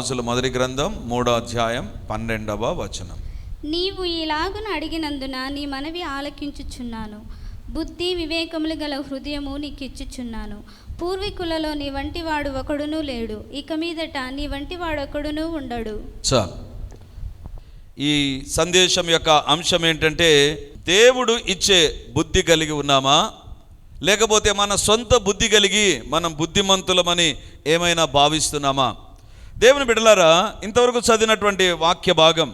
రాజుల మొదటి గ్రంథం మూడో అధ్యాయం పన్నెండవ వచనం. నీవు ఇలాగున అడిగినందున నీ మనవి ఆలకించుచున్నాను. బుద్ధి వివేకములు గల హృదయము నీకిచ్చుచున్నాను. పూర్వీకులలో నీ వంటి వాడు ఒకడునూ లేడు. ఇక మీదట నీ వంటి వాడు ఒకడునూ ఉండడు. చాలు ఈ సందేశం యొక్క అంశం ఏంటంటే దేవుడు ఇచ్చే బుద్ధి కలిగి ఉన్నామా? లేకపోతే మన సొంత బుద్ధి కలిగి మనం బుద్ధిమంతులమని ఏమైనా భావిస్తున్నామా? దేవుని బిడలారా ఇంతవరకు చదివినటువంటి వాక్య భాగం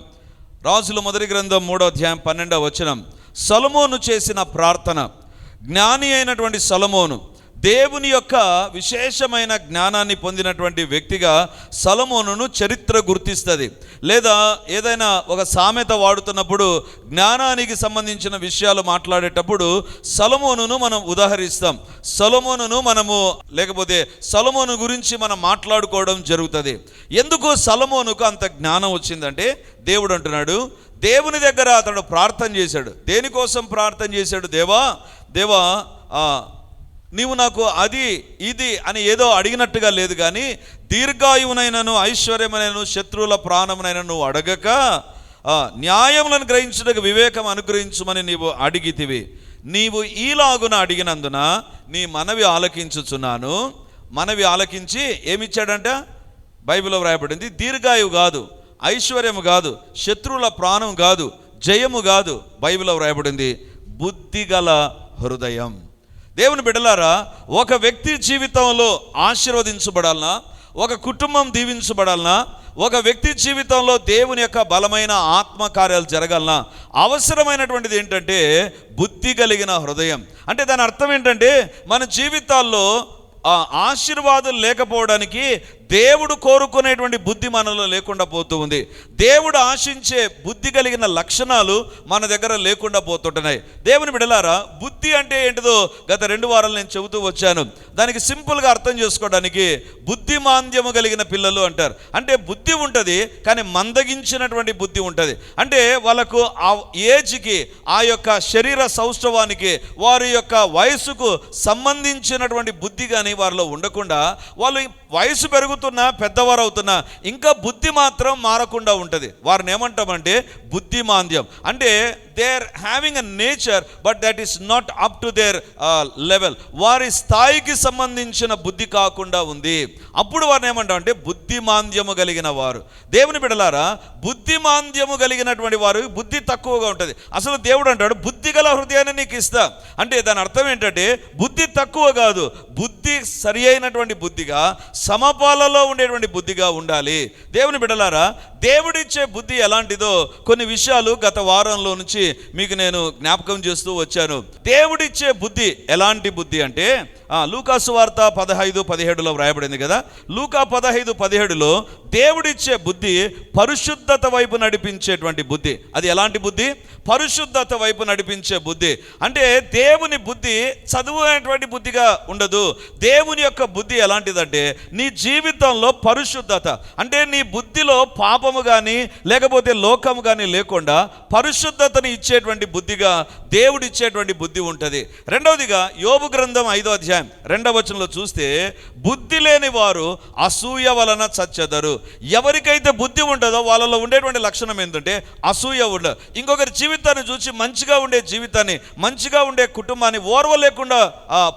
రాజుల మొదటి గ్రంథం మూడో అధ్యాయం పన్నెండవ వచనం సలమోను చేసిన ప్రార్థన జ్ఞాని అయినటువంటి సలమోను దేవుని యొక్క విశేషమైన జ్ఞానాన్ని పొందినటువంటి వ్యక్తిగా సలమోనును చరిత్ర గుర్తిస్తుంది. లేదా ఏదైనా ఒక సామెత వాడుతున్నప్పుడు జ్ఞానానికి సంబంధించిన విషయాలు మాట్లాడేటప్పుడు సలమోనును మనం ఉదాహరిస్తాం. సలమోనును మనము లేకపోతే సలమోను గురించి మనం మాట్లాడుకోవడం జరుగుతుంది. ఎందుకు సలమోనుకు అంత జ్ఞానం వచ్చిందంటే దేవుడు అంటున్నాడు దేవుని దగ్గర అతడు ప్రార్థన చేశాడు. దేనికోసం ప్రార్థన చేశాడు? దేవా దేవా నీవు నాకు అది ఇది అని ఏదో అడిగినట్టుగా లేదు కానీ దీర్ఘాయువునైనను ఐశ్వర్యమునైనను శత్రువుల ప్రాణమునైనా నువ్వు అడగక న్యాయములను గ్రహించుటకు వివేకం అనుగ్రహించుమని నీవు అడిగితివి. నీవు ఈలాగున అడిగినందున నీ మనవి ఆలకించుచున్నాను. మనవి ఆలకించి ఏమిచ్చాడంట? బైబిల్లో వ్రాయబడింది దీర్ఘాయువు కాదు ఐశ్వర్యము కాదు శత్రువుల ప్రాణం కాదు జయము కాదు బైబిల్లో వ్రాయబడింది బుద్ధిగల హృదయం. దేవుని బిడలారా ఒక వ్యక్తి జీవితంలో ఆశీర్వదించబడాలనా? ఒక కుటుంబం దీవించబడాలనా? ఒక వ్యక్తి జీవితంలో దేవుని యొక్క బలమైన ఆత్మకార్యాలు జరగాలనా? అవసరమైనటువంటిది ఏంటంటే బుద్ధి కలిగిన హృదయం. అంటే దాని అర్థం ఏంటంటే మన జీవితాల్లో ఆశీర్వాదం లేకపోవడానికి దేవుడు కోరుకునేటువంటి బుద్ధి మనలో లేకుండా పోతూ ఉంది. దేవుడు ఆశించే బుద్ధి కలిగిన లక్షణాలు మన దగ్గర లేకుండా పోతుంటున్నాయి. దేవుని బిడలారా బుద్ధి అంటే ఏంటిదో గత రెండు వారాలు నేను చెబుతూ వచ్చాను. దానికి సింపుల్గా అర్థం చేసుకోవడానికి బుద్ధిమాంద్యము కలిగిన పిల్లలు అంటారు. అంటే బుద్ధి ఉంటుంది కానీ మందగించినటువంటి బుద్ధి ఉంటుంది. అంటే వాళ్ళకు ఆ ఏజ్కి ఆ యొక్క శరీర సౌష్ఠవానికి వారి యొక్క వయసుకు సంబంధించినటువంటి బుద్ధి కానీ వారిలో ఉండకుండా వాళ్ళు వయసు పెరుగు పెరుగుతున్నా పెద్దవారు అవుతున్నా ఇంకా బుద్ధి మాత్రం మారకుండా ఉంటుంది. వారిని ఏమంటామంటే బుద్ధిమాంద్యం అంటే they are having a nature but that is not up to their level వారి స్థాయికి సంబంధించిన బుద్ధి కాకుండా ఉంది. అప్పుడు వారిని ఏమంటాం అంటే బుద్ధిమాంద్యము కలిగిన వారు. దేవుని బిడలారా బుద్ధిమాంద్యము కలిగినటువంటి వారు బుద్ధి తక్కువగా ఉంటుంది. అసలు దేవుడు అంటాడు బుద్ధి గల హృదయాన్ని నీకు ఇస్తా. అంటే దాని అర్థం ఏంటంటే బుద్ధి తక్కువ కాదు. బుద్ధి సరి అయినటువంటి బుద్ధిగా సమపాలలో ఉండేటువంటి బుద్ధిగా ఉండాలి. దేవుని బిడలారా దేవుడిచ్చే బుద్ధి ఎలాంటిదో కొన్ని విషయాలు గత వారంలో నుంచి మీకు నేను జ్ఞాపకం చేస్తూ వచ్చాను. దేవుడిచ్చే బుద్ధి ఎలాంటి బుద్ధి అంటే లూకాసు వార్త పదహైదు పదిహేడులో వ్రాయబడింది కదా? లూకా పదహైదు పదిహేడులో దేవుడిచ్చే బుద్ధి పరిశుద్ధత వైపు నడిపించేటువంటి బుద్ధి. అది ఎలాంటి బుద్ధి? పరిశుద్ధత వైపు నడిపించే బుద్ధి. అంటే దేవుని బుద్ధి చదువు అనేటువంటి బుద్ధిగా ఉండదు. దేవుని యొక్క బుద్ధి ఎలాంటిదంటే నీ జీవితంలో పరిశుద్ధత. అంటే నీ బుద్ధిలో పాపము కానీ లేకపోతే లోకము కానీ లేకుండా పరిశుద్ధతని ఇచ్చేటువంటి బుద్ధిగా దేవుడిచ్చేటువంటి బుద్ధి ఉంటుంది. రెండవదిగా యోగు గ్రంథం ఐదో అధ్యాయం రెండవ వచనంలో చూస్తే బుద్ధి లేని వారు అసూయ వలన చచ్చెదరు. ఎవరికైతే బుద్ధి ఉంటుందో వాళ్ళలో ఉండేటువంటి లక్షణం ఏంటంటే అసూయ ఉండదు ఇంకొకరి జీవితాన్ని చూసి మంచిగా ఉండే జీవితాన్ని మంచిగా ఉండే కుటుంబాన్ని ఓర్వ లేకుండా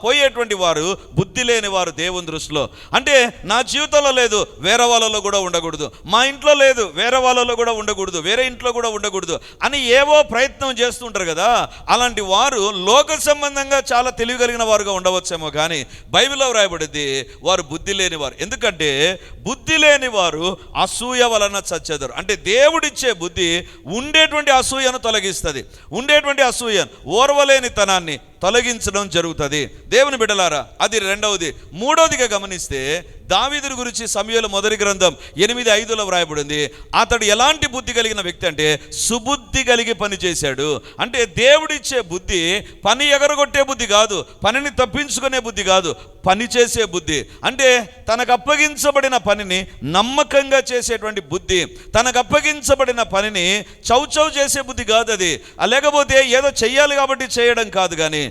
పోయేటువంటి వారు బుద్ధి లేని వారు దేవుని దృష్టిలో. అంటే నా జీవితంలో లేదు వేరే వాళ్ళలో కూడా ఉండకూడదు. మా ఇంట్లో లేదు వేరే వాళ్ళలో కూడా ఉండకూడదు వేరే ఇంట్లో కూడా ఉండకూడదు అని ఏవో ప్రయత్నం చేస్తుంటారు కదా అలాంటి వారు లోక సంబంధంగా చాలా తెలివి కలిగిన వారుగా ఉండవచ్చేమో కానీ బైబిల్లో వ్రాయబడింది వారు బుద్ధి లేనివారు. ఎందుకంటే బుద్ధి లేని వారు అసూయ వలన చచ్చేదారు. అంటే దేవుడిచ్చే బుద్ధి ఉండేటువంటి అసూయను తొలగిస్తుంది. ఉండేటువంటి అసూయను ఓర్వలేని తనాన్ని తొలగించడం జరుగుతుంది. దేవుని బిడ్డలారా అది రెండవది. మూడవదిగా గమనిస్తే దావీదుని గురించి సమయంలో మొదటి గ్రంథం ఎనిమిది ఐదులో వ్రాయబడింది. అతడు ఎలాంటి బుద్ధి కలిగిన వ్యక్తి అంటే సుబుద్ధి కలిగి పని చేశాడు. అంటే దేవుడిచ్చే బుద్ధి పని ఎగరగొట్టే బుద్ధి కాదు పనిని తప్పించుకునే బుద్ధి కాదు పని చేసే బుద్ధి. అంటే తనకు అప్పగించబడిన పనిని నమ్మకంగా చేసేటువంటి బుద్ధి. తనకు అప్పగించబడిన పనిని చౌచౌ చేసే బుద్ధి కాదు అది లేకపోతే ఏదో చెయ్యాలి కాబట్టి చేయడం కాదు కానీ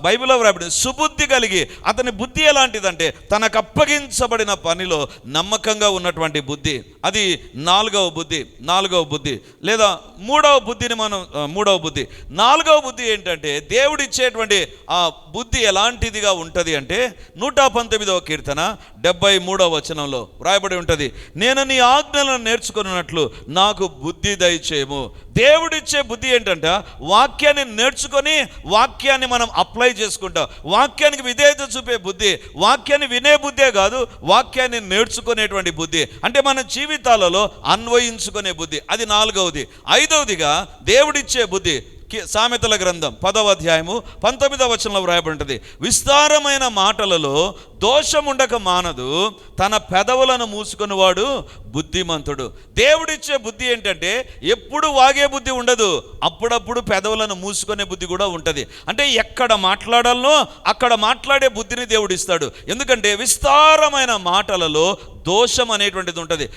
బైబిల్లో వ్రాయబడి సుబుద్ధి కలిగి అతని బుద్ధి ఎలాంటిదంటే తనకు అప్పగించబడిన పనిలో నమ్మకంగా ఉన్నటువంటి బుద్ధి. అది నాలుగవ బుద్ధి నాలుగవ బుద్ధి. లేదా మూడవ బుద్ధిని మనం మూడవ బుద్ధి. నాలుగవ బుద్ధి ఏంటంటే దేవుడిచ్చేటువంటి ఆ బుద్ధి ఎలాంటిదిగా ఉంటుంది అంటే నూట పంతొమ్మిదవ కీర్తన డెబ్బై మూడవ వచనంలో వ్రాయబడి ఉంటుంది. నేను నీ ఆజ్ఞలను నేర్చుకున్నట్లు నాకు బుద్ధి దయచేయము దేవుడిచ్చే బుద్ధి ఏంటంటే వాక్యాన్ని నేర్చుకొని వాక్యాన్ని మనం అప్లై చేసుకుంటాం. వాక్యానికి విధేయత చూపే బుద్ధి వాక్యాన్ని వినే బుద్ధే కాదు వాక్యాన్ని నేర్చుకునేటువంటి బుద్ధి. అంటే మన జీవితాలలో అన్వయించుకునే బుద్ధి. అది నాలుగవది. ఐదవదిగా దేవుడిచ్చే బుద్ధి సామెతల గ్రంథం పదవ అధ్యాయము పంతొమ్మిదవ వచనంలో వ్రాయబడి ఉంటుంది. విస్తారమైన మాటలలో దోషం ఉండక మానదు తన పెదవులను మూసుకునివాడు బుద్ధిమంతుడు. దేవుడిచ్చే బుద్ధి ఏంటంటే ఎప్పుడు వాగే బుద్ధి ఉండదు అప్పుడప్పుడు పెదవులను మూసుకునే బుద్ధి కూడా ఉంటుంది. అంటే ఎక్కడ మాట్లాడాలనో అక్కడ మాట్లాడే బుద్ధిని దేవుడిస్తాడు. ఎందుకంటే విస్తారమైన మాటలలో దోషం అనేటువంటిది ఉంటుంది.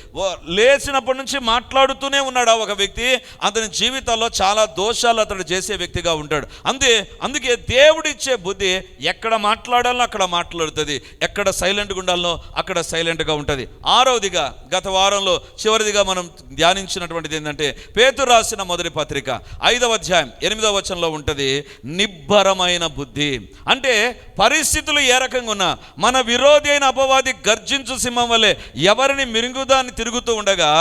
లేచినప్పటి నుంచి మాట్లాడుతూనే ఉన్నాడు ఒక వ్యక్తి? అతని జీవితంలో చాలా దోషాలు అతడు చేసే వ్యక్తిగా ఉంటాడు. అంతే అందుకే దేవుడిచ్చే బుద్ధి ఎక్కడ మాట్లాడాలో అక్కడ మాట్లాడుతుంది. ఎక్కడ సైలెంట్గా ఉండాలనో అక్కడ సైలెంట్గా ఉంటుంది. ఆరవదిగా గత వారంలో చివరిదిగా మనం ధ్యానించినటువంటిది ఏంటంటే పేతురు రాసిన మొదటి పత్రిక ఐదవ అధ్యాయం ఎనిమిదవ వచనంలో ఉంటుంది నిబ్బరమైన బుద్ధి. అంటే పరిస్థితులు ఏ రకంగా ఉన్నా మన విరోధి అయిన అపవాది గర్జించు సింహం వల్లే ఎవరిని మిరుగుదాన్ని తిరుగుతూ ఉండగా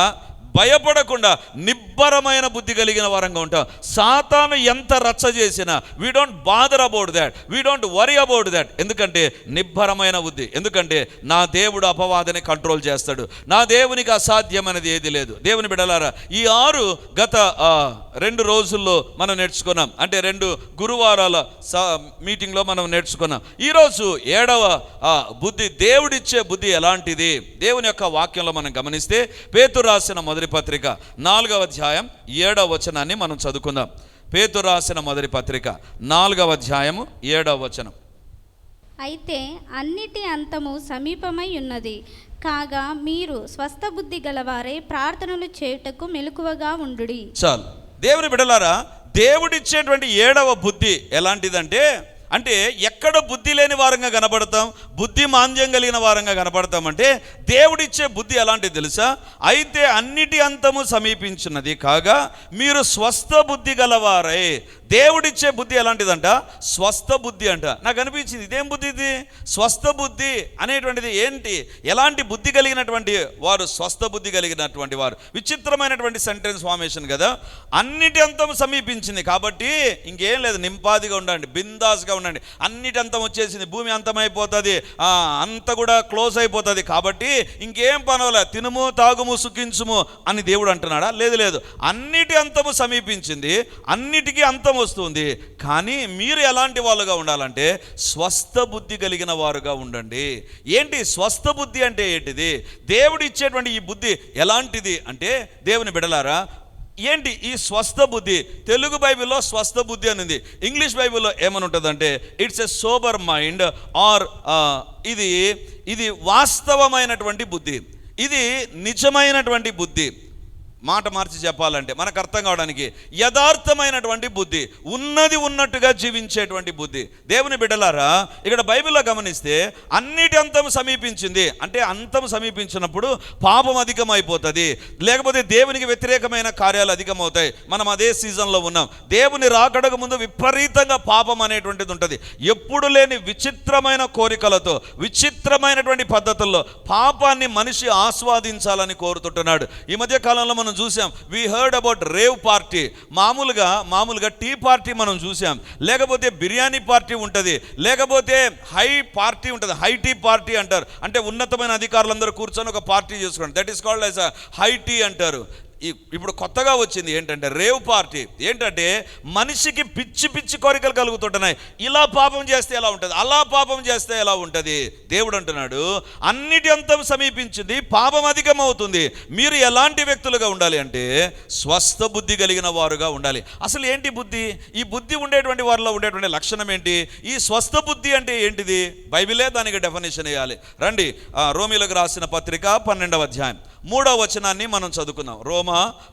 భయపడకుండా నిబ్బరమైన బుద్ధి కలిగిన వారంగా ఉంటాం. సాతాను ఎంత రచ్చ చేసినా we don't bother about that we don't worry about that ఎందుకంటే నిబ్బరమైన బుద్ధి. ఎందుకంటే నా దేవుడు అపవాదని కంట్రోల్ చేస్తాడు. నా దేవునికి అసాధ్యమైనది ఏది లేదు. దేవుని బిడలారా ఈ ఆరు గత రెండు రోజుల్లో మనం నేర్చుకున్నాం. అంటే రెండు గురువారాల స- మీటింగ్లో మనం నేర్చుకున్నాం. ఈరోజు ఏడవ బుద్ధి దేవుడిచ్చే బుద్ధి ఎలాంటిది? దేవుని యొక్క వాక్యంలో మనం గమనిస్తే పేతు రాసిన మొదటి పత్రిక. నాలుగవ అధ్యాయం ఏడవ వచనాన్ని మనం చదువుకుందాం. పేతు రాసిన మొదటి పత్రిక నాలుగవ అధ్యాయము ఏడవ వచనం. అయితే అన్నిటి అంతము సమీపమై ఉన్నది. కాగా మీరు స్వస్థ బుద్ధి గలవారే ప్రార్థనలు చేయుటకు మెలకువగా ఉండుడి. చాలు. దేవుని బిడలారా దేవుడిచ్చేటువంటి ఏడవ బుద్ధి ఎలాంటిదంటే అంటే ఎక్కడ బుద్ధి లేని వారంగా కనబడతాం బుద్ధి మాంద్యం కలిగిన వారంగా కనబడతామంటే దేవుడిచ్చే బుద్ధి ఎలాంటిది తెలుసా? అయితే అన్నిటి అంతము సమీపించినది కాగా మీరు స్వస్థ బుద్ధి గలవారై. దేవుడిచ్చే బుద్ధి ఎలాంటిదంట? స్వస్థ బుద్ధి అంట. నాకు అనిపించింది ఇదేం బుద్ధి ఇది? స్వస్థ బుద్ధి అనేటువంటిది ఏంటి? ఎలాంటి బుద్ధి కలిగినటువంటి వారు స్వస్థ బుద్ధి కలిగినటువంటి వారు? విచిత్రమైనటువంటి సెంటెన్స్ ఫార్మేషన్ కదా? అన్నిటి అంతం సమీపించింది. కాబట్టి ఇంకేం లేదు నింపాదిగా ఉండండి బిందాస్గా ఉండండి. అన్నిటి అంతం వచ్చేసింది భూమి అంతమైపోతుంది అంత కూడా క్లోజ్ అయిపోతుంది. కాబట్టి ఇంకేం పనవలే తినుము తాగుము సుఖించుము అని దేవుడు అంటున్నాడా? లేదు లేదు. అన్నిటి అంతము సమీపించింది అన్నిటికీ అంతం వస్తుంది. కానీ మీరు ఎలాంటి వాళ్ళుగా ఉండాలంటే స్వస్థ బుద్ధి కలిగిన వారుగా ఉండండి. ఏంటి స్వస్థ బుద్ధి అంటే ఏంటిది? దేవుడు ఇచ్చేటువంటి ఈ బుద్ధి ఎలాంటిది అంటే దేవుని బిడలారా ఏంటి ఈ స్వస్థ బుద్ధి? తెలుగు బైబిల్లో స్వస్థ బుద్ధి అని ఉంది. ఇంగ్లీష్ బైబిల్లో ఏమని ఉంటుందంటే it's a sober mind or ఇది ఇది వాస్తవమైనటువంటి బుద్ధి. ఇది నిజమైనటువంటి బుద్ధి. మాట మార్చి చెప్పాలంటే మనకు అర్థం కావడానికి యథార్థమైనటువంటి బుద్ధి ఉన్నది ఉన్నట్టుగా జీవించేటువంటి బుద్ధి. దేవుని బిడ్డలారా ఇక్కడ బైబిల్లో గమనిస్తే అన్నిటి అంతం సమీపించింది. అంటే అంతం సమీపించినప్పుడు పాపం అధికమైపోతుంది. లేకపోతే దేవునికి వ్యతిరేకమైన కార్యాలు అధికమవుతాయి. మనం అదే సీజన్లో ఉన్నాం. దేవుని రాకడకు ముందు విపరీతంగా పాపం అనేటువంటిది ఉంటుంది. ఎప్పుడు లేని విచిత్రమైన కోరికలతో విచిత్రమైనటువంటి పద్ధతుల్లో పాపాన్ని మనిషి ఆస్వాదించాలని కోరుతుంటున్నాడు. ఈ మధ్య కాలంలో మనం చూసాం. We heard about rave party మామూలుగా మామూలుగా టీ పార్టీ మనం చూసాం. లేకపోతే బిర్యానీ పార్టీ ఉంటుంది. లేకపోతే హై పార్టీ ఉంటుంది. హై టీ పార్టీ అంటారు. అంటే ఉన్నతమైన అధికారులందరూ కూర్చొని ఒక పార్టీ చేసుకోండి that is called as high tea అంటారు. ఈ- ఇప్పుడు కొత్తగా వచ్చింది ఏంటంటే రేవ్ పార్టీ. ఏంటంటే మనిషికి పిచ్చి పిచ్చి కోరికలు కలుగుతుంటున్నాయి. ఇలా పాపం చేస్తే ఎలా ఉంటుంది? అలా పాపం చేస్తే ఎలా ఉంటుంది? దేవుడు అంటున్నాడు అన్నిటి అంతం సమీపించింది పాపం అధికమవుతుంది. మీరు ఎలాంటి వ్యక్తులుగా ఉండాలి అంటే స్వస్థ బుద్ధి కలిగిన వారుగా ఉండాలి. అసలు ఏంటి బుద్ధి? ఈ బుద్ధి ఉండేటువంటి వారిలో ఉండేటువంటి లక్షణం ఏంటి? ఈ స్వస్థ బుద్ధి అంటే ఏంటిది? బైబిలే దానికి డెఫినేషన్ వేయాలి. రండి రోమిలకు రాసిన పత్రిక పన్నెండవ అధ్యాయం. మూడవ వచనాన్ని మనం చదువుకుందాం. రోమ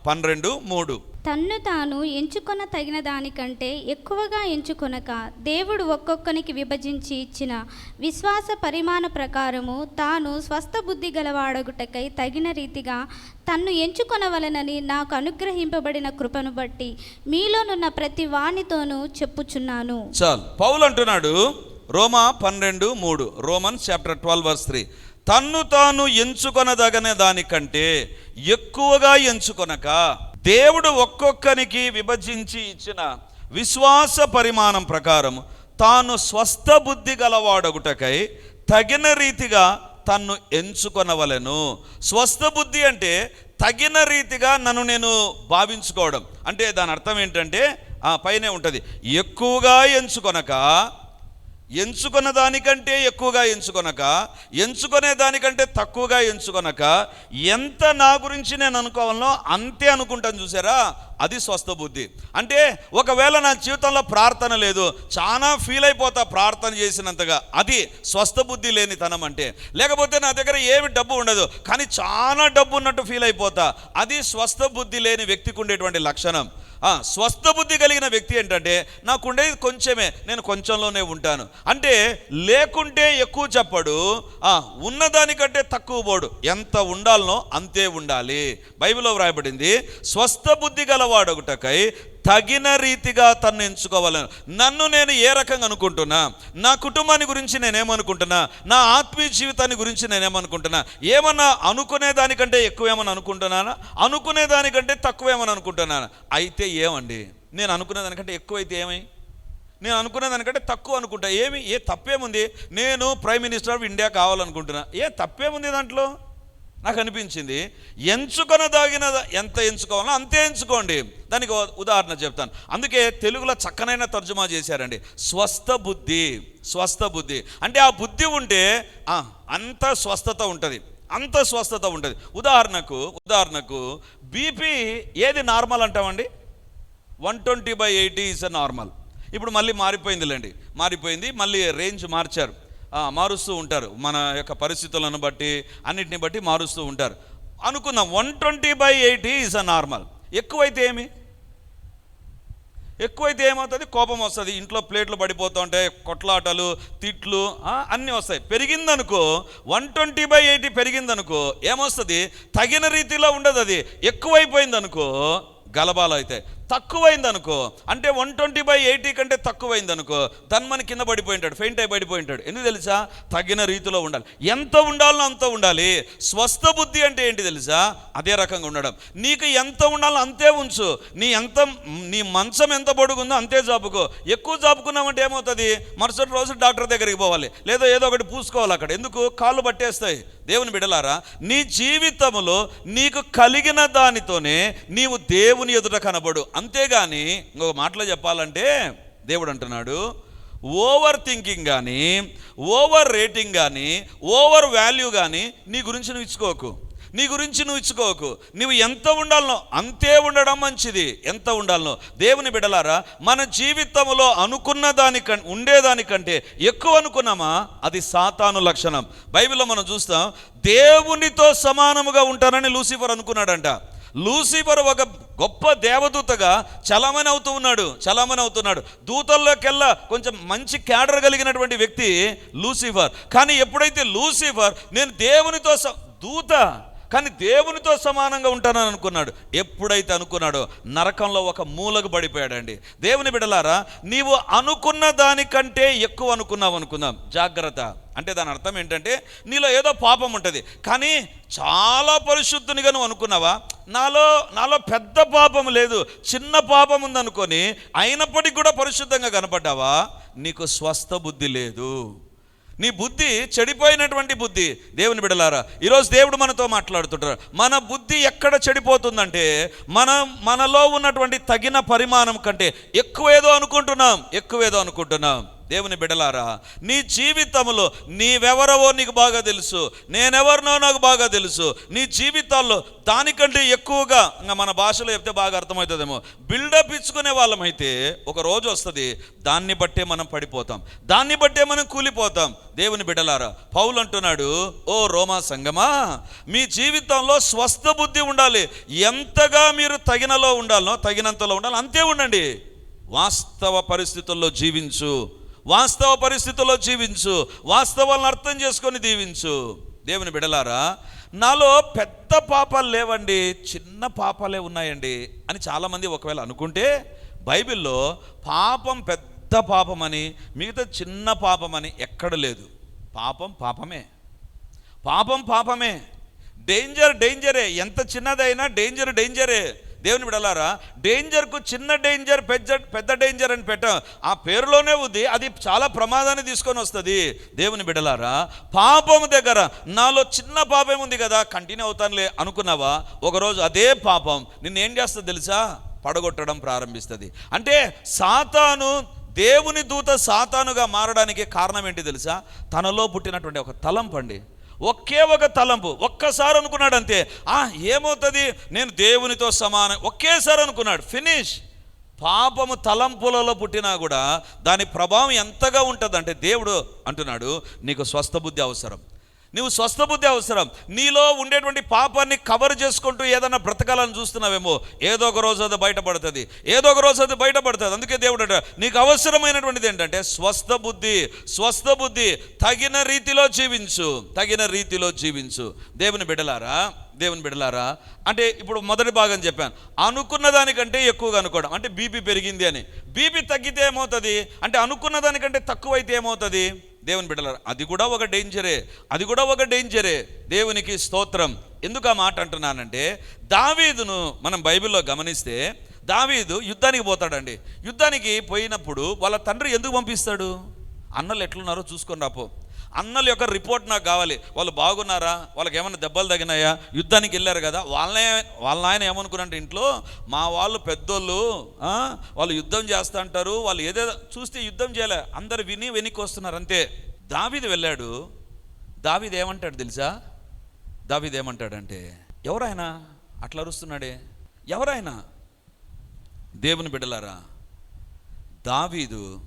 పన్నెండు మూడు. తన్ను తాను ఎంచుకొన తగిన దానికంటే ఎక్కువగా ఎంచుకొనక దేవుడు ఒక్కొక్కనికి విభజించి ఇచ్చిన విశ్వాస పరిమాణ ప్రకారము తాను స్వస్థ బుద్ధి గలవాడగుటకై తగిన రీతిగా తన్ను ఎంచుకొనవలనని నాకు అనుగ్రహింపబడిన కృపను బట్టి మీలోనున్న ప్రతి వానితోనూ చెప్పుచున్నాను. చాలు. పౌలు అంటున్నాడు రోమా పన్నెండు మూడు. Roman chapter twelve verse three. తన్ను తాను ఎంచుకొనదగనే దానికంటే ఎక్కువగా ఎంచుకొనక దేవుడు ఒక్కొక్కనికి విభజించి ఇచ్చిన విశ్వాస పరిమాణం ప్రకారం తాను స్వస్థ బుద్ధి గలవాడగుటకై తగిన రీతిగా తన్ను ఎంచుకొనవలెను. స్వస్థ బుద్ధి అంటే తగిన రీతిగా నన్ను నేను భావించుకోవడం. అంటే దాని అర్థం ఏంటంటే ఆ పైనే ఉంటుంది. ఎక్కువగా ఎంచుకొనక ఎంచుకున్న దానికంటే ఎక్కువగా ఎంచుకొనక ఎంచుకునే దానికంటే తక్కువగా ఎంచుకొనక ఎంత నా గురించి నేను అనుకోవాలనో అంతే అనుకుంటాను చూసారా? అది స్వస్థ బుద్ధి. అంటే ఒకవేళ నా జీవితంలో ప్రార్థన లేదు చాలా ఫీల్ అయిపోతా ప్రార్థన చేసినంతగా అది స్వస్థ బుద్ధి లేని తనం అంటే. లేకపోతే నా దగ్గర ఏమి డబ్బు ఉండదు కానీ చాలా డబ్బు ఉన్నట్టు ఫీల్ అయిపోతా. అది స్వస్థ బుద్ధి లేని వ్యక్తికి ఉండేటువంటి లక్షణం. స్వస్థ బుద్ధి కలిగిన వ్యక్తి ఏంటంటే నాకుండేది కొంచెమే నేను కొంచెంలోనే ఉంటాను. అంటే లేకుంటే ఎక్కువ చెప్పడు ఆ, ఉన్నదానికంటే తక్కువ పోడు. ఎంత ఉండాలనో అంతే ఉండాలి. బైబిల్లో వ్రాయబడింది స్వస్థ బుద్ధి గలవాడొకటకై తగిన రీతిగా తన్ను ఎంచుకోవాలని. నన్ను నేను ఏ రకంగా అనుకుంటున్నా? నా కుటుంబాన్ని గురించి నేనేమనుకుంటున్నా? నా ఆత్మీయ జీవితాన్ని గురించి నేనేమనుకుంటున్నా? ఏమన్నా అనుకునే దానికంటే ఎక్కువ ఏమని అనుకుంటున్నానా? అనుకునే దానికంటే తక్కువ ఏమని అనుకుంటున్నానా? అయితే ఏమండి? నేను అనుకునే దానికంటే ఎక్కువైతే ఏమై? నేను అనుకునే దానికంటే తక్కువ అనుకుంటా. ఏమి? ఏ తప్పేముంది? నేను ప్రైమ్ మినిస్టర్ ఆఫ్ ఇండియా కావాలనుకుంటున్నా. ఏ తప్పేముంది దాంట్లో? నాకు అనిపించింది. ఎంచుకొనదాగిన ఎంత ఎంచుకోవాలో అంతే ఎంచుకోండి. దానికి ఉదాహరణ చెప్తాను. అందుకే తెలుగులో చక్కనైన తర్జుమా చేశారండి. స్వస్థ బుద్ధి స్వస్థ బుద్ధి. అంటే ఆ బుద్ధి ఉంటే ఆ, అంత స్వస్థత ఉంటుంది. అంత స్వస్థత ఉంటుంది. ఉదాహరణకు ఉదాహరణకు బీపీ ఏది నార్మల్ అంటామండి? One twenty by eighty is normal. ఇప్పుడు మళ్ళీ మారిపోయిందిలేండి. మారిపోయింది మళ్ళీ రేంజ్ మార్చారు. మారుస్తూ ఉంటారు. మన యొక్క పరిస్థితులను బట్టి అన్నిటిని బట్టి మారుస్తూ ఉంటారు. అనుకుందాం one twenty by eighty is uh normal ఎక్కువైతే ఏమి? ఎక్కువైతే ఏమవుతుంది? కోపం వస్తుంది. ఇంట్లో ప్లేట్లు పడిపోతూ ఉంటాయి కొట్లాటలు తిట్లు అన్నీ వస్తాయి. పెరిగిందనుకో వన్ ట్వంటీ బై ఎయిటీ పెరిగిందనుకో ఏమొస్తుంది? తగిన రీతిలో ఉండదు అది ఎక్కువైపోయిందనుకో గలబాలు తక్కువైంది తక్కువైందనుకో అంటే వన్ ట్వంటీ బై ఎయిటీ కంటే తక్కువైందనుకో ధన్మని కింద పడిపోయింటాడు ఫెయింట్ అయి పడిపోయింటాడు. ఎందుకు తెలుసా? తగిన రీతిలో ఉండాలి. ఎంత ఉండాలో అంత ఉండాలి. స్వస్థ బుద్ధి అంటే ఏంటి తెలుసా? అదే రకంగా ఉండడం. నీకు ఎంత ఉండాలో అంతే ఉంచు. నీ ఎంత నీ మంచం ఎంత పొడుగుందో అంతే జాపుకో. ఎక్కువ జాపుకున్నామంటే ఏమవుతుంది? మరుసటి రోజు డాక్టర్ దగ్గరికి పోవాలి. లేదా ఏదో ఒకటి పూసుకోవాలి అక్కడ. ఎందుకు? కాళ్ళు పట్టేస్తాయి. దేవుని బిడలారా నీ జీవితంలో నీకు కలిగిన దానితోనే నీవు దేవుని ఎదుట కనబడు. అంతేగాని ఇంకొక మాటలో చెప్పాలంటే దేవుడు అంటున్నాడు ఓవర్ థింకింగ్ కానీ ఓవర్ రేటింగ్ కానీ ఓవర్ వాల్యూ కానీ నీ గురించి నువ్వు ఇచ్చుకోకు. నీ గురించి నువ్వు ఇచ్చుకోకు. నువ్వు ఎంత ఉండాలనో అంతే ఉండడం మంచిది. ఎంత ఉండాలనో? దేవుని బిడలారా మన జీవితంలో అనుకున్న దానిక ఉండేదానికంటే ఎక్కువ అనుకున్నామా? అది సాతాను లక్షణం. బైబిల్లో మనం చూస్తాం దేవునితో సమానముగా ఉంటానని లూసిఫర్ అనుకున్నాడంట. లూసిఫర్ ఒక గొప్ప దేవదూతగా చలామణి అవుతూ ఉన్నాడు చలామణి అవుతున్నాడు. దూతల్లోకెల్లా కొంచెం మంచి క్యాడర్ కలిగినటువంటి వ్యక్తి లూసిఫర్. కానీ ఎప్పుడైతే లూసిఫర్ నేను దేవునితో దూత కానీ దేవునితో సమానంగా ఉంటానని అనుకున్నాడు. ఎప్పుడైతే అనుకున్నాడో నరకంలో ఒక మూలకు పడిపోయాడండి. దేవుని బిడలారా నీవు అనుకున్న దానికంటే ఎక్కువ అనుకున్నావు అనుకుందాం. జాగ్రత్త. అంటే దాని అర్థం ఏంటంటే నీలో ఏదో పాపం ఉంటుంది. కానీ చాలా పరిశుద్ధునిగా నువ్వు అనుకున్నావా? నాలో నాలో పెద్ద పాపం లేదు. చిన్న పాపం ఉందనుకొని అయినప్పటికీ కూడా పరిశుద్ధంగా కనపడ్డావా? నీకు స్వస్థ బుద్ధి లేదు. నీ బుద్ధి చెడిపోయినటువంటి బుద్ధి. దేవుని బిడలారా ఈరోజు దేవుడు మనతో మాట్లాడుతుంటారు మన బుద్ధి ఎక్కడ చెడిపోతుందంటే మనం మనలో ఉన్నటువంటి తగిన పరిమాణం కంటే ఎక్కువేదో అనుకుంటున్నాం ఎక్కువేదో అనుకుంటున్నాం. దేవుని బిడలారా నీ జీవితంలో నీవెవరవో నీకు బాగా తెలుసు నేనెవరినో నాకు బాగా తెలుసు నీ జీవితాల్లో దానికంటే ఎక్కువగా ఇంకా మన భాషలో చెప్తే బాగా అర్థమవుతుందేమో. బిల్డప్ ఇచ్చుకునే వాళ్ళమైతే ఒక రోజు వస్తుంది దాన్ని బట్టే మనం పడిపోతాం దాన్ని బట్టే మనం కూలిపోతాం. దేవుని బిడలారా పౌలు అంటున్నాడు ఓ రోమా సంగమా మీ జీవితంలో స్వస్థ బుద్ధి ఉండాలి ఎంతగా మీరు తగినలో ఉండాలనో తగినంతలో ఉండాలి అంతే ఉండండి. వాస్తవ పరిస్థితుల్లో జీవించు వాస్తవ పరిస్థితుల్లో జీవించు వాస్తవాలను అర్థం చేసుకొని దీవించు. దేవుని బిడలారా నాలో పెద్ద పాపాలు లేవండి చిన్న పాపాలే ఉన్నాయండి అని చాలామంది ఒకవేళ అనుకుంటే బైబిల్లో పాపం పెద్ద పాపం అని మిగతా చిన్న పాపం అని ఎక్కడ లేదు. పాపం పాపమే. పాపం పాపమే. డేంజర్ డేంజరే. ఎంత చిన్నదైనా డేంజర్ డేంజరే. దేవుని బిడలారా డేంజర్కు చిన్న డేంజర్ పెద్ద పెద్ద డేంజర్ అని పెట్టాం ఆ పేరులోనే ఉంది అది చాలా ప్రమాదాన్ని తీసుకొని వస్తుంది. దేవుని బిడలారా పాపం దగ్గర నాలో చిన్న పాపం ఉంది కదా కంటిన్యూ అవుతానులే అనుకున్నావా? ఒకరోజు అదే పాపం నిన్ను ఏం చేస్తుంది తెలుసా? పడగొట్టడం ప్రారంభిస్తుంది. అంటే సాతాను దేవుని దూత సాతానుగా మారడానికి కారణం ఏంటి తెలుసా? తనలో పుట్టినటువంటి ఒక తలంపండి. ఒకే ఒక తలంపు ఒక్కసారి అనుకున్నాడు అంతే ఆ ఏమవుతుంది? నేను దేవునితో సమానం ఒకేసారి అనుకున్నాడు ఫినిష్. పాపము తలంపులలో పుట్టినా కూడా దాని ప్రభావం ఎంతగా ఉంటుందంటే దేవుడు అంటున్నాడు నీకు స్వస్థ బుద్ధి అవసరం. నువ్వు స్వస్థ బుద్ధి అవసరం. నీలో ఉండేటువంటి పాపాన్ని కవర్ చేసుకుంటూ ఏదైనా బ్రతకాలని చూస్తున్నావేమో ఏదో ఒక రోజు అది బయటపడుతుంది. ఏదో ఒక రోజు అది బయటపడుతుంది. అందుకే దేవుడు నీకు అవసరమైనటువంటిది ఏంటంటే స్వస్థ బుద్ధి స్వస్థ బుద్ధి తగిన రీతిలో జీవించు తగిన రీతిలో జీవించు. దేవుని బిడలారా దేవుని బిడలారా అంటే ఇప్పుడు మొదటి భాగం చెప్పాను. అనుకున్న దానికంటే ఎక్కువగా అనుకోవడం. అంటే బీపీ పెరిగింది అని. బీపీ తగ్గితే ఏమవుతుంది? అంటే అనుకున్న దానికంటే తక్కువ అయితే ఏమవుతుంది? దేవుని బిడ్డలారు అది కూడా ఒక డేంజరే అది కూడా ఒక డేంజరే దేవునికి స్తోత్రం. ఎందుకు ఆ మాట అంటున్నానంటే దావీదును మనం బైబిల్లో గమనిస్తే దావీదు యుద్ధానికి పోతాడండి. యుద్ధానికి పోయినప్పుడు వాళ్ళ తండ్రి ఎందుకు పంపిస్తాడు? అన్నలు ఎట్లున్నారో చూసుకొని రాపో. అన్నల యొక్క రిపోర్ట్ నాకు కావాలి. వాళ్ళు బాగున్నారా? వాళ్ళకి ఏమైనా దెబ్బలు తగినాయా? యుద్ధానికి వెళ్ళారు కదా? వాళ్ళనే వాళ్ళ ఆయన ఏమనుకున్నారంటే ఇంట్లో మా వాళ్ళు పెద్దోళ్ళు వాళ్ళు యుద్ధం చేస్తా అంటారు. వాళ్ళు ఏదేదో చూస్తే యుద్ధం చేయలే. అందరు విని వెనక్కి వస్తున్నారు అంతే. దావీది వెళ్ళాడు. దావీది ఏమంటాడు తెలుసా? దావీది ఏమంటాడంటే ఎవరైనా అట్లా అరుస్తున్నాడే. ఎవరైనా దేవుని బిడ్డలారా దావీదు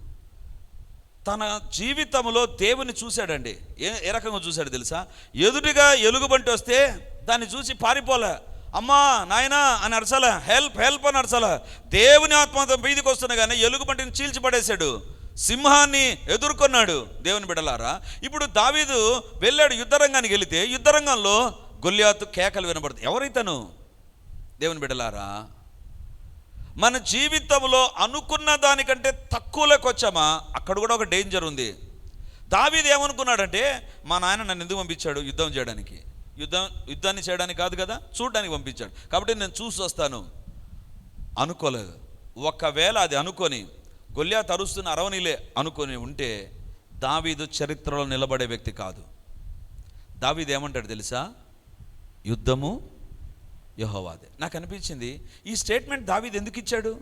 తన జీవితంలో దేవుని చూశాడండి. ఏ ఏ రకంగా చూశాడు తెలుసా? ఎదుటిగా ఎలుగుబంటి వస్తే దాన్ని చూసి పారిపోలే. అమ్మా నాయనా అని అరచాల. హెల్ప్ హెల్ప్ అని అరచాల. దేవుని ఆత్మతో వీధికి వస్తున్నా కానీ ఎలుగుబంటిని చీల్చి పడేశాడు. సింహాన్ని ఎదుర్కొన్నాడు దేవుని బిడలారా ఇప్పుడు దావీదు వెళ్ళాడు యుద్ధరంగానికి వెళితే యుద్ధరంగంలో గొల్లియాతు కేకలు వినబడుతుంది ఎవరైతను దేవుని బిడలారా మన జీవితంలో అనుకున్న దానికంటే తక్కువలోకి వచ్చామా? అక్కడ కూడా ఒక డేంజర్ ఉంది. దావీది ఏమనుకున్నాడంటే మా నాయన నన్ను ఎందుకు పంపించాడు యుద్ధం చేయడానికి? యుద్ధం యుద్ధాన్ని చేయడానికి కాదు కదా? చూడడానికి పంపించాడు. కాబట్టి నేను చూసి వస్తాను. అనుకోలేదు. ఒకవేళ అది అనుకొని గొల్లా తరుస్తున్న అరవనిలే అనుకొని ఉంటే దావీదు చరిత్రలో నిలబడే వ్యక్తి కాదు. దావీదు ఏమంటాడు తెలుసా? యుద్ధము యహోవాదే నాకు అనిపించింది ఈ స్టేట్మెంట్ దావీది ఎందుకు ఇచ్చాడు?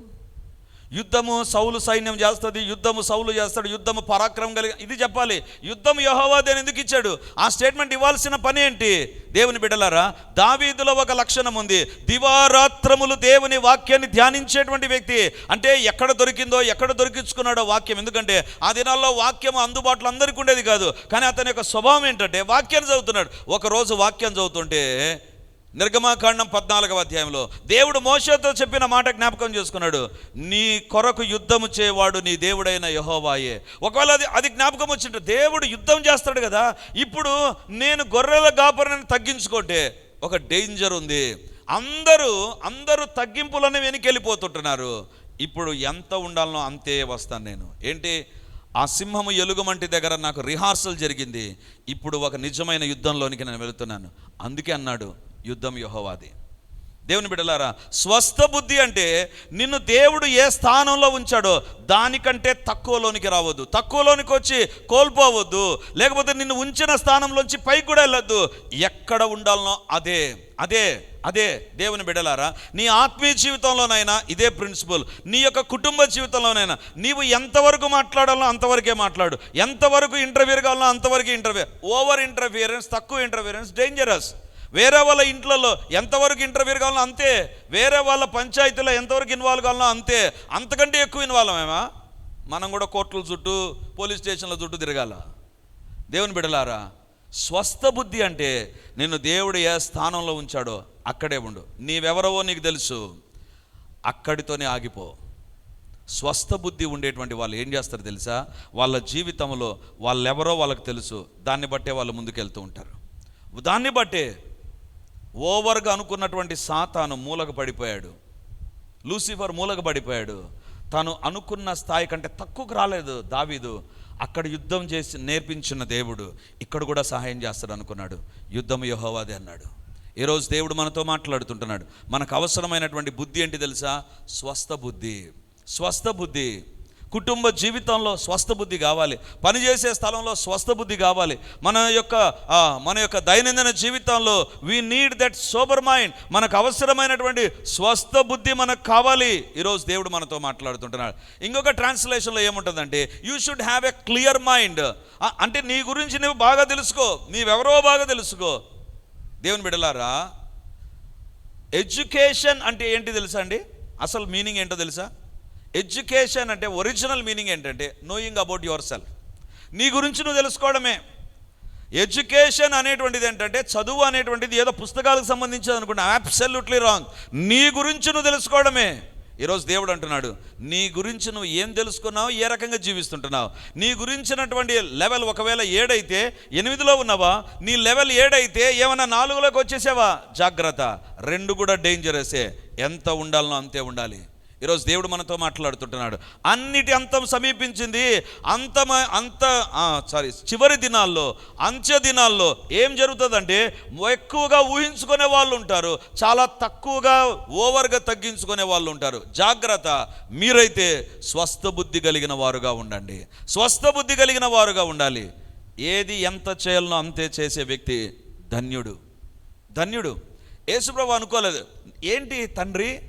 యుద్ధము సౌలు సైన్యం చేస్తుంది యుద్ధము సౌలు చేస్తాడు యుద్ధము పరాక్రమం కలిగి ఇది చెప్పాలి. యుద్ధం యహోవాదే అని ఎందుకు ఇచ్చాడు? ఆ స్టేట్మెంట్ ఇవ్వాల్సిన పని ఏంటి? దేవుని బిడ్డలారా దావీదులో ఒక లక్షణం ఉంది. దివారాత్రములు దేవుని వాక్యాన్ని ధ్యానించేటువంటి వ్యక్తి. అంటే ఎక్కడ దొరికిందో ఎక్కడ దొరికించుకున్నాడో వాక్యం. ఎందుకంటే ఆ దినాల్లో వాక్యం అందుబాటులో అందరికీ ఉండేది కాదు. కానీ అతని యొక్క స్వభావం ఏంటంటే వాక్యాన్ని చదువుతున్నాడు. ఒక రోజు వాక్యం చదువుతుంటే నిర్గమాకాండం పద్నాలుగవ అధ్యాయంలో దేవుడు మోసతో చెప్పిన మాట జ్ఞాపకం చేసుకున్నాడు. నీ కొరకు యుద్ధము చేయవాడు నీ దేవుడైన యహోవాయే. ఒకవేళ అది అది జ్ఞాపకం వచ్చింటే దేవుడు యుద్ధం చేస్తాడు కదా. ఇప్పుడు నేను గొర్రెల గాపరని తగ్గించుకుంటే ఒక డేంజర్ ఉంది. అందరూ అందరూ తగ్గింపులను వెనుకెళ్ళిపోతుంటున్నారు ఇప్పుడు ఎంత ఉండాలనో అంతే వస్తాను నేను. ఏంటి? ఆ సింహము ఎలుగుమంటి దగ్గర నాకు రిహార్సల్ జరిగింది. ఇప్పుడు ఒక నిజమైన యుద్ధంలోనికి నేను వెళుతున్నాను. అందుకే అన్నాడు యుద్ధం యహోవాది. దేవుని బిడ్డలారా స్వస్థ బుద్ధి అంటే నిన్ను దేవుడు ఏ స్థానంలో ఉంచాడో దానికంటే తక్కువలోనికి రావద్దు. తక్కువలోనికి వచ్చి కోల్పోవద్దు. లేకపోతే నిన్ను ఉంచిన స్థానంలోంచి పైకి కూడా వెళ్ళొద్దు. ఎక్కడ ఉండాలనో అదే అదే అదే. దేవుని బిడలారా నీ ఆత్మీయ జీవితంలోనైనా ఇదే ప్రిన్సిపల్. నీ యొక్క కుటుంబ జీవితంలోనైనా నీవు ఎంతవరకు మాట్లాడాలో అంతవరకే మాట్లాడు. ఎంతవరకు ఇంటర్వ్యూ కావాలో అంతవరకు ఇంటర్వ్యూ. ఓవర్ ఇంటర్ఫియరెన్స్ తక్కువ ఇంటర్ఫియరెన్స్ డేంజరస్ వేరే వాళ్ళ ఇంట్లలో ఎంతవరకు ఇంటర్వ్యూ కావాలో అంతే. వేరే వాళ్ళ పంచాయతీలో ఎంతవరకు ఇన్వాల్వ్ కావాలో అంతే. అంతకంటే ఎక్కువ ఇన్వాల్వ్ మేమా మనం కూడా కోర్టుల చుట్టూ పోలీస్ స్టేషన్ల చుట్టూ తిరగాల. దేవుని బిడలారా స్వస్థ బుద్ధి అంటే నిన్ను దేవుడు ఏ స్థానంలో ఉంచాడో అక్కడే ఉండు. నీవెవరవో నీకు తెలుసు. అక్కడితోనే ఆగిపో. స్వస్థ బుద్ధి ఉండేటువంటి వాళ్ళు ఏం చేస్తారు తెలుసా? వాళ్ళ జీవితంలో వాళ్ళెవరో వాళ్ళకి తెలుసు. దాన్ని బట్టే వాళ్ళు ముందుకెళ్తూ ఉంటారు. దాన్ని బట్టే ఓవర్గా అనుకున్నటువంటి సాతాను మూలకు పడిపోయాడు. లూసిఫర్ మూలకు పడిపోయాడు. తాను అనుకున్న స్థాయి కంటే తక్కువకు రాలేదు దావీదు. అక్కడ యుద్ధం చేసి నేర్పించిన దేవుడు ఇక్కడ కూడా సహాయం చేస్తాడు అనుకున్నాడు. యుద్ధం యహోవాది అన్నాడు. ఈరోజు దేవుడు మనతో మాట్లాడుతుంటున్నాడు. మనకు అవసరమైనటువంటి బుద్ధి ఏంటి తెలుసా? స్వస్థ బుద్ధి. స్వస్థ బుద్ధి. కుటుంబ జీవితంలో స్వస్థ బుద్ధి కావాలి. పనిచేసే స్థలంలో స్వస్థ బుద్ధి కావాలి. మన యొక్క మన యొక్క దైనందిన జీవితంలో we need that sober mind మనకు అవసరమైనటువంటి స్వస్థ బుద్ధి మనకు కావాలి. ఈరోజు దేవుడు మనతో మాట్లాడుతుంటున్నాడు. ఇంకొక ట్రాన్స్లేషన్లో ఏముంటుందంటే you should have a clear mind అంటే నీ గురించి నువ్వు బాగా తెలుసుకో. నీవెవరో బాగా తెలుసుకో. దేవుని బిడలారా ఎడ్యుకేషన్ అంటే ఏంటి తెలుసా అండి? అసలు మీనింగ్ ఏంటో తెలుసా? ఎడ్యుకేషన్ అంటే ఒరిజినల్ మీనింగ్ ఏంటంటే నోయింగ్ అబౌట్ యువర్ సెల్ఫ్ నీ గురించి నువ్వు తెలుసుకోవడమే. ఎడ్యుకేషన్ అనేటువంటిది ఏంటంటే చదువు అనేటువంటిది ఏదో పుస్తకాలకు సంబంధించింది అనుకుంటా. అబ్సల్యూట్లీ రాంగ్ నీ గురించి నువ్వు తెలుసుకోవడమే. ఈరోజు దేవుడు అంటున్నాడు నీ గురించి నువ్వు ఏం తెలుసుకున్నావు ఏ రకంగా జీవిస్తుంటున్నావు? నీ గురించినటువంటి లెవెల్ ఒకవేళ ఏడైతే ఎనిమిదిలో ఉన్నావా? నీ లెవెల్ ఏడైతే ఏమైనా నాలుగులోకి వచ్చేసావా? జాగ్రత్త. రెండు కూడా డేంజరసే ఎంత ఉండాలనో అంతే ఉండాలి. ఈరోజు దేవుడు మనతో మాట్లాడుతుంటున్నాడు. అన్నిటి అంతం సమీపించింది అంతమ అంత సారీ చివరి దినాల్లో అంత్య దినాల్లో ఏం జరుగుతుందంటే ఎక్కువగా ఊహించుకునే వాళ్ళు ఉంటారు చాలా తక్కువగా ఓవర్గా తగ్గించుకునే వాళ్ళు ఉంటారు. జాగ్రత్త మీరైతే స్వస్థ బుద్ధి కలిగిన వారుగా ఉండండి. స్వస్థ బుద్ధి కలిగిన వారుగా ఉండాలి. ఏది ఎంత చేయాలనో అంతే చేసే వ్యక్తి ధన్యుడు. ధన్యుడు. యేసుప్రభు అనుకోలేదు. ఏంటి తండ్రి?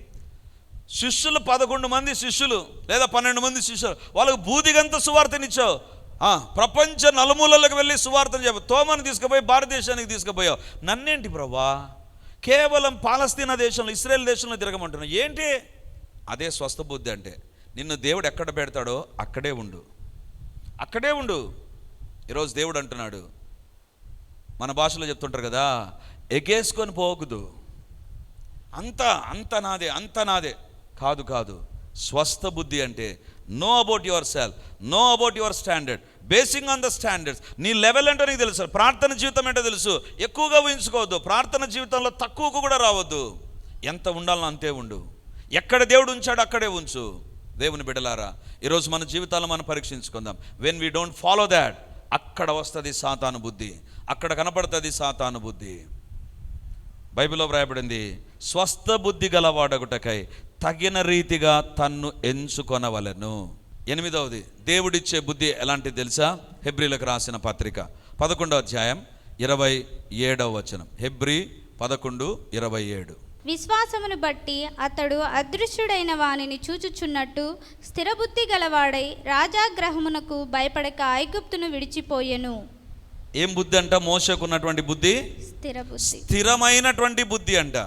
శిష్యులు పదకొండు మంది శిష్యులు లేదా పన్నెండు మంది శిష్యులు. వాళ్ళకు బూదిగంత సువార్తనిచ్చావు ప్రపంచ నలుమూలలకు వెళ్ళి సువార్తను చెప్పు. తోమను తీసుకుపోయి భారతదేశానికి తీసుకుపోయావు. నన్నేంటి ప్రభా కేవలం పాలస్తీనా దేశంలో ఇస్రాయల్ దేశంలో తిరగమంటున్నావు. ఏంటి? అదే స్వస్థ బుద్ధి అంటే నిన్ను దేవుడు ఎక్కడ పెడతాడో అక్కడే ఉండు. అక్కడే ఉండు. ఈరోజు దేవుడు అంటున్నాడు. మన భాషలో చెప్తుంటారు కదా ఎగేసుకొని పోకుదు అంత అంత నాదే అంత నాదే. కాదు కాదు. స్వస్థ బుద్ధి అంటే know about yourself know about your standard basing on the standards నీ లెవెల్ అంటే నీకు తెలుసు. ప్రార్థన జీవితం ఏంటో తెలుసు. ఎక్కువగా ఊహించుకోవద్దు. ప్రార్థన జీవితంలో తక్కువకు కూడా రావద్దు. ఎంత ఉండాలనో అంతే ఉండు. ఎక్కడ దేవుడు ఉంచాడో అక్కడే ఉంచు. దేవుని బిడలారా ఈరోజు మన జీవితాలను మనం పరీక్షించుకుందాం. When we don't follow that అక్కడ వస్తుంది సాతాను బుద్ధి. అక్కడ కనపడుతుంది సాతాను బుద్ధి. బైబిల్లో వ్రాయబడింది స్వస్థ బుద్ధి గలవాడగుటకై తగిన రీతిగా తన్ను ఎంచుకొనవలెను. ఎనిమిదవది దేవుడిచ్చే బుద్ధి ఎలాంటిది తెలుసా? హెబ్రిలకు రాసిన పత్రిక. పదకొండవ అధ్యాయం ఇరవై ఏడవ వచనం. హెబ్రి పదకొండు ఇరవై ఏడు. విశ్వాసమును బట్టి అతడు అదృశ్యుడైన వానిని చూచుచున్నట్టు స్థిరబుద్ధి గలవాడై రాజాగ్రహమునకు భయపడక ఐగుప్తును విడిచిపోయెను. ఏం బుద్ధి అంట? మోసకున్నటువంటి బుద్ధి? స్థిరబుద్ధి. స్థిరమైనటువంటి బుద్ధి అంట.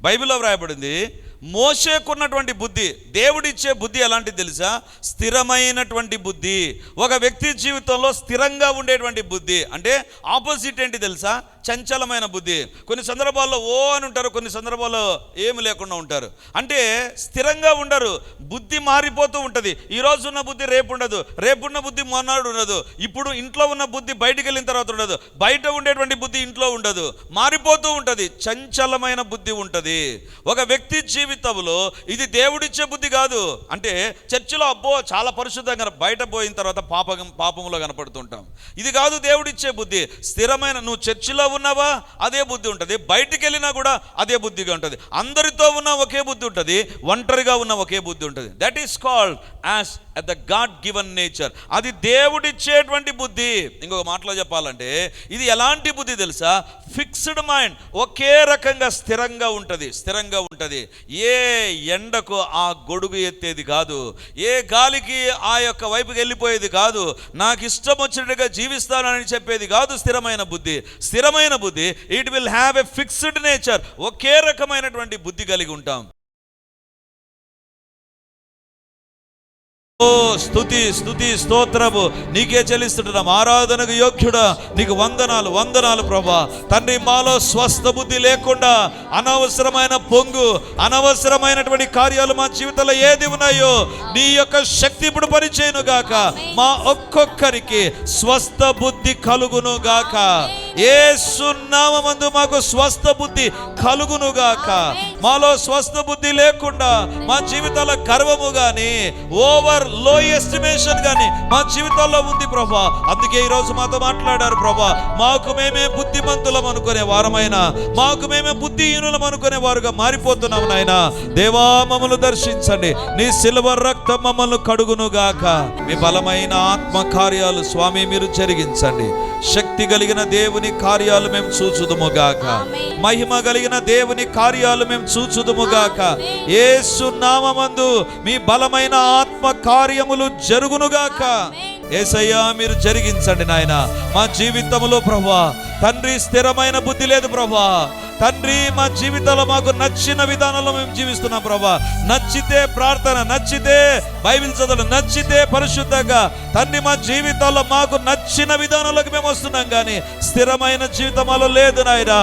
బైబిల్లో వ్రాయబడింది మోసేకున్నటువంటి బుద్ధి దేవుడిచ్చే బుద్ధి ఎలాంటిది తెలుసా? స్థిరమైనటువంటి బుద్ధి. ఒక వ్యక్తి జీవితంలో స్థిరంగా ఉండేటువంటి బుద్ధి. అంటే ఆపోజిట్ ఏంటి తెలుసా? చంచలమైన బుద్ధి. కొన్ని సందర్భాల్లో ఓ అని ఉంటారు కొన్ని సందర్భాల్లో ఏమి లేకుండా ఉంటారు. అంటే స్థిరంగా ఉండరు. బుద్ధి మారిపోతూ ఉంటుంది. ఈ రోజు ఉన్న బుద్ధి రేపు ఉండదు. రేపున్న బుద్ధి మొన్నాడు ఉండదు. ఇప్పుడు ఇంట్లో ఉన్న బుద్ధి బయటికి వెళ్ళిన తర్వాత ఉండదు. బయట ఉండేటువంటి బుద్ధి ఇంట్లో ఉండదు. మారిపోతూ ఉంటుంది. చంచలమైన బుద్ధి ఉంటుంది. ఒక వ్యక్తి జీవి జీవితంలో ఇది దేవుడిచ్చే బుద్ధి కాదు. అంటే చర్చిలో అబ్బో చాలా పరిశుద్ధంగా బయట పోయిన తర్వాత పాపం పాపంలో కనపడుతుంటాం. ఇది కాదు దేవుడిచ్చే బుద్ధి. స్థిరమైన నువ్వు చర్చిలో ఉన్నావా? అదే బుద్ధి ఉంటుంది. బయటికి వెళ్ళినా కూడా అదే బుద్ధిగా ఉంటుంది. అందరితో ఉన్న ఒకే బుద్ధి ఉంటుంది. ఒంటరిగా ఉన్న ఒకే బుద్ధి ఉంటుంది. That is called as at the God given nature అది దేవుడిచ్చేటువంటి బుద్ధి. ఇంకొక మాటలో చెప్పాలంటే ఇది ఎలాంటి బుద్ధి తెలుసా? ఫిక్స్డ్ మైండ్ ఒకే రకంగా స్థిరంగా ఉంటుంది. స్థిరంగా ఉంటుంది. ఏ ఎండకు ఆ గొడుగు ఎత్తేది కాదు. ఏ గాలికి ఆ యొక్క వైపుకి వెళ్ళిపోయేది కాదు. నాకు ఇష్టం వచ్చినట్టుగా జీవిస్తానని చెప్పేది కాదు స్థిరమైన బుద్ధి. స్థిరమైన బుద్ధి it will have a fixed nature ఒకే రకమైనటువంటి బుద్ధి కలిగి ఉంటాం. ఓ స్థుతి స్థుతి స్తోత్రము. నీకే చెల్లిస్తుంటున్నాం. ఆరాధనకు యోగ్యుడా. నీకు వందనాలు వందనాలు ప్రభా. తండ్రి మాలో స్వస్థ బుద్ధి లేకుండా అనవసరమైన పొంగు అనవసరమైనటువంటి కార్యాలు మా జీవితంలో ఏది ఉన్నాయో నీ యొక్క శక్తి ఇప్పుడు పనిచేయను గాక. మా ఒక్కొక్కరికి స్వస్థ బుద్ధి కలుగును గాక. ఏ సున్నామందు మాకు స్వస్థ బుద్ధి కలుగును గాక. మాలో స్వస్థ బుద్ధి లేకుండా మా జీవితాల గర్వము గాని ఓవర్ లో ఎస్టిమేషన్ గాని మా జీవితాల్లో ఉంది ప్రభా. అందుకే ఈ రోజు మాతో మాట్లాడారు ప్రభా. మాకు మేమే బుద్ధిమంతులం అనుకునే వారమైన మాకు మేమే బుద్ధిహీనులం అనుకునే వారుగా మారిపోతున్నాం నాయన. దేవా మమ్మల్ని దర్శించండి. నీ సిల్వర్ రక్తం మమ్మల్ని కడుగును గాక మీ బలమైన ఆత్మ కార్యాలు స్వామి మీరు జరిగించండి. శక్తి కలిగిన దేవుని కార్యాలు మేము చూచుదుము గాక మహిమ కలిగిన దేవుని కార్యాలు మేము చూచుదుము గాక యేసు నామమందు మీ బలమైన ఆత్మ కార్యములు జరుగునుగాక. ఏసయ్యా మీరు జరిగించండి నాయన. మా జీవితంలో ప్రభా తండ్రి స్థిరమైన బుద్ధి లేదు ప్రభా. తండ్రి మా జీవితంలో మాకు నచ్చిన విధానంలో మేము జీవిస్తున్నాం ప్రభా. నచ్చితే ప్రార్థన నచ్చితే బైబిల్ చదవడం నచ్చితే పరిశుద్ధంగా. తండ్రి మా జీవితాల్లో మాకు నచ్చిన విధానంలోకి మేము వస్తున్నాం కానీ స్థిరమైన జీవితంలో లేదు నాయన.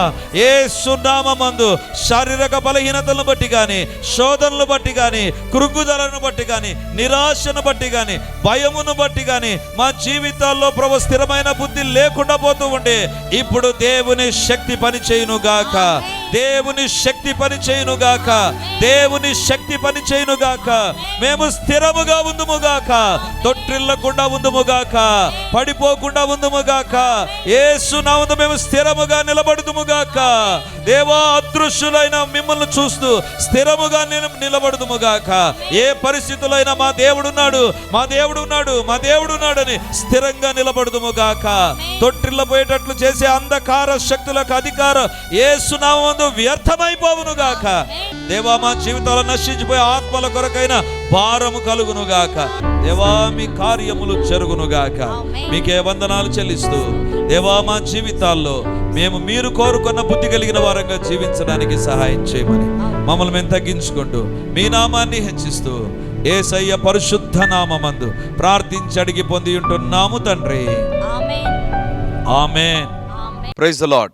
ఏ సున్నామందు శారీరక బలహీనతలను బట్టి కానీ శోధనలు బట్టి కానీ కృంగుదలను బట్టి కానీ నిరాశను బట్టి కానీ భయమును బట్టి కానీ మా జీవితాల్లో ప్రభు స్థిరమైన బుద్ధి లేకుండా పోతూ ఉండే. ఇప్పుడు దేవుని శక్తి పని చేయును గాక దేవుని శక్తి పని చేయునుగాక దేవుని శక్తి పని చేయునుగాక మేము స్థిరముగా ఉందుముగాక. తొట్టిల్లకుండా ఉందుముగాక. పడిపోకుండా ఉందుము గాక యేసు మేము స్థిరముగా నిలబడుదుముగాక. దేవా అదృశ్యులైన మిమ్మల్ని చూస్తూ స్థిరముగా నిలబడుదుముగాక. ఏ పరిస్థితులైనా మా దేవుడున్నాడు మా దేవుడున్నాడు మా దేవుడున్నాడని స్థిరంగా నిలబడుదుము గాక తొట్టిల్ల పోయేటట్లు చేసే అంధకార శక్తులకు అధికారం ఏ వ్యర్థమైపోవును గాక దేవా మా జీవితాలు నశించిపోయే ఆత్మల కొరకైన భారము కలుగును గాక దేవా మీ కార్యములు జరుగును గాక మీకే వందనాలు చెల్లిస్తూ దేవా మా జీవితాల్లో మేము మీరు కోరుకున్న బుద్ధి కలిగిన వారంగా జీవించడానికి సహాయం చేయమని మమ్మల్ని మేము తగ్గించుకుంటూ మీ నామాన్ని హెచ్చిస్తూ ఏసయ్య పరిశుద్ధ నామమందు ప్రార్థించి అడిగి పొంది ఉంటున్నాము తండ్రి. ఆమేన్ ఆమెన్. ఆమేన్ ప్రైజ్ ద లాడ్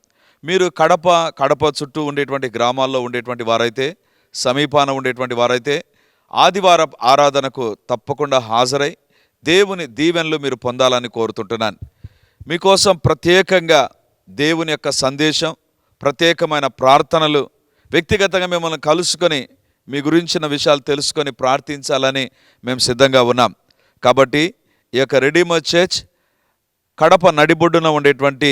మీరు కడప కడప చుట్టూ ఉండేటువంటి గ్రామాల్లో ఉండేటువంటి వారైతే సమీపాన ఉండేటువంటి వారైతే ఆదివార ఆరాధనకు తప్పకుండా హాజరై దేవుని దీవెనలు మీరు పొందాలని కోరుతుంటున్నాను. మీకోసం ప్రత్యేకంగా దేవుని యొక్క సందేశం ప్రత్యేకమైన ప్రార్థనలు వ్యక్తిగతంగా మిమ్మల్ని కలుసుకొని మీ గురించిన విషయాలు తెలుసుకొని ప్రార్థించాలని మేము సిద్ధంగా ఉన్నాం. కాబట్టి ఈ యొక్క రెడీమర్ చర్చ్ కడప నడిబొడ్డున ఉండేటువంటి